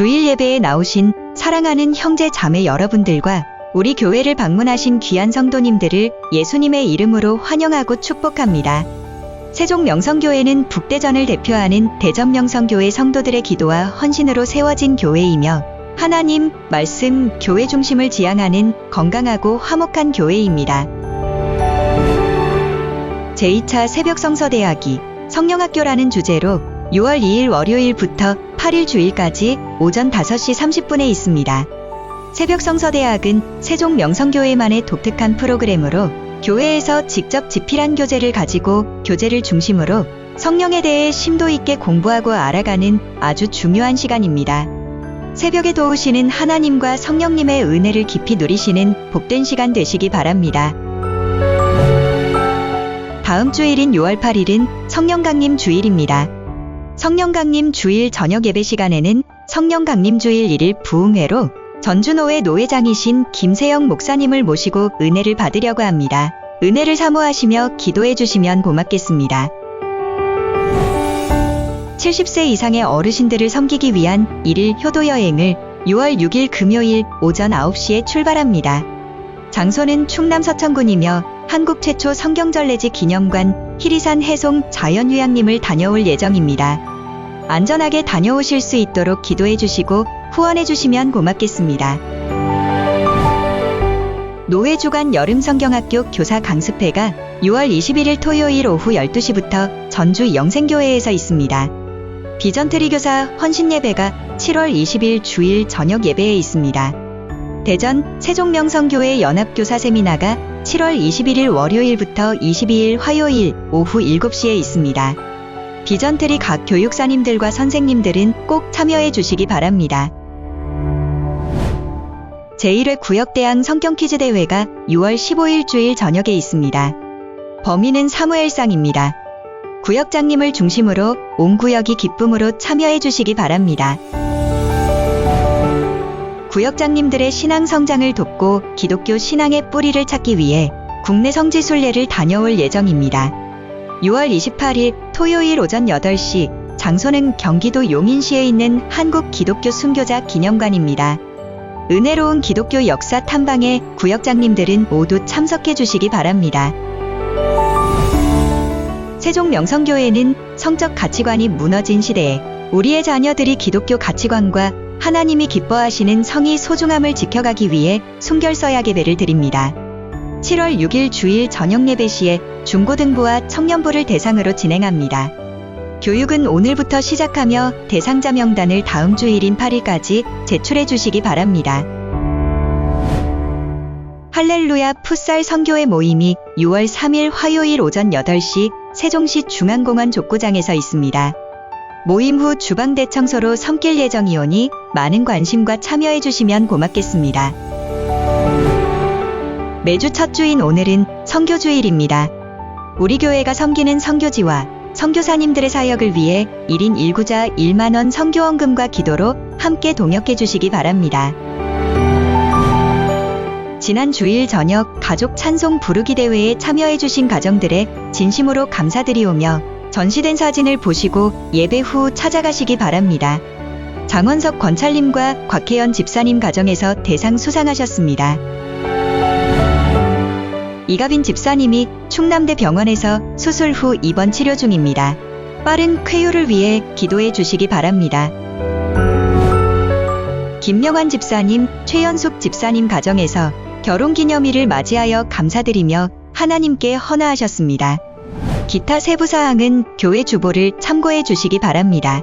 주일 예배에 나오신 사랑하는 형제 자매 여러분들과 우리 교회를 방문하신 귀한 성도님들을 예수님의 이름으로 환영하고 축복합니다. 세종 명성교회는 북대전을 대표하는 대전 명성교회 성도들의 기도와 헌신으로 세워진 교회이며 하나님, 말씀, 교회 중심을 지향하는 건강하고 화목한 교회입니다. 제2차 새벽 성서대학이 성령학교라는 주제로 6월 2일 월요일부터 8일 주일까지 오전 5시 30분에 있습니다. 새벽 성서대학은 세종 명성교회만의 독특한 프로그램으로 교회에서 직접 집필한 교재를 가지고 교재를 중심으로 성령에 대해 심도 있게 공부하고 알아가는 아주 중요한 시간입니다. 새벽에 도우시는 하나님과 성령님의 은혜를 깊이 누리시는 복된 시간 되시기 바랍니다. 다음 주일인 6월 8일은 성령 강림 주일입니다. 성령강림 주일 저녁 예배 시간에는 성령강림 주일 1일 부흥회로 전주노회 노회장이신 김세영 목사님을 모시고 은혜를 받으려고 합니다. 은혜를 사모하시며 기도해 주시면 고맙겠습니다. 70세 이상의 어르신들을 섬기기 위한 1일 효도 여행을 6월 6일 금요일 오전 9시에 출발합니다. 장소는 충남 서천군이며 한국 최초 성경전래지 기념관 희리산 해송 자연휴양림을 다녀올 예정입니다. 안전하게 다녀오실 수 있도록 기도해 주시고 후원해 주시면 고맙겠습니다. 노회주간 여름성경학교 교사 강습회가 6월 21일 토요일 오후 12시부터 전주 영생교회에서 있습니다. 비전트리 교사 헌신예배가 7월 20일 주일 저녁 예배에 있습니다. 대전 세종명성교회 연합교사 세미나가 7월 21일 월요일부터 22일 화요일 오후 7시에 있습니다. 비전트리 각 교육사님들과 선생님들은 꼭 참여해 주시기 바랍니다. 제1회 구역대항 성경 퀴즈 대회가 6월 15일 주일 저녁에 있습니다. 범위는 사무엘상입니다. 구역장님을 중심으로 온 구역이 기쁨으로 참여해 주시기 바랍니다. 구역장님들의 신앙 성장을 돕고 기독교 신앙의 뿌리를 찾기 위해 국내 성지순례를 다녀올 예정입니다. 6월 28일 토요일 오전 8시 장소는 경기도 용인시에 있는 한국 기독교 순교자 기념관입니다. 은혜로운 기독교 역사 탐방에 구역장님들은 모두 참석해 주시기 바랍니다. 세종 명성교회는 성적 가치관이 무너진 시대에 우리의 자녀들이 기독교 가치관과 하나님이 기뻐하시는 성의 소중함을 지켜가기 위해 순결서약 예배를 드립니다. 7월 6일 주일 저녁 예배 시에 중고등부와 청년부를 대상으로 진행합니다. 교육은 오늘부터 시작하며 대상자 명단을 다음 주일인 8일까지 제출해 주시기 바랍니다. 할렐루야 풋살 선교회 모임이 6월 3일 화요일 오전 8시 세종시 중앙공원 족구장에서 있습니다. 모임 후 주방 대 청소로 섬길 예정이오니 많은 관심과 참여해 주시면 고맙겠습니다. 매주 첫 주인 오늘은 선교주일입니다. 우리 교회가 섬기는 선교지와 선교사님들의 사역을 위해 1인 1구자 1만원 선교원금과 기도로 함께 동역해 주시기 바랍니다. 지난 주일 저녁 가족 찬송 부르기 대회에 참여해 주신 가정들의 진심으로 감사드리오며 전시된 사진을 보시고 예배 후 찾아가시기 바랍니다. 장원석 권찰님과 곽혜연 집사님 가정에서 대상 수상하셨습니다. 이가빈 집사님이 충남대 병원에서 수술 후 입원 치료 중입니다. 빠른 쾌유를 위해 기도해 주시기 바랍니다. 김명환 집사님, 최연숙 집사님 가정에서 결혼 기념일을 맞이하여 감사드리며 하나님께 헌화하셨습니다. 기타 세부 사항은 교회 주보를 참고해 주시기 바랍니다.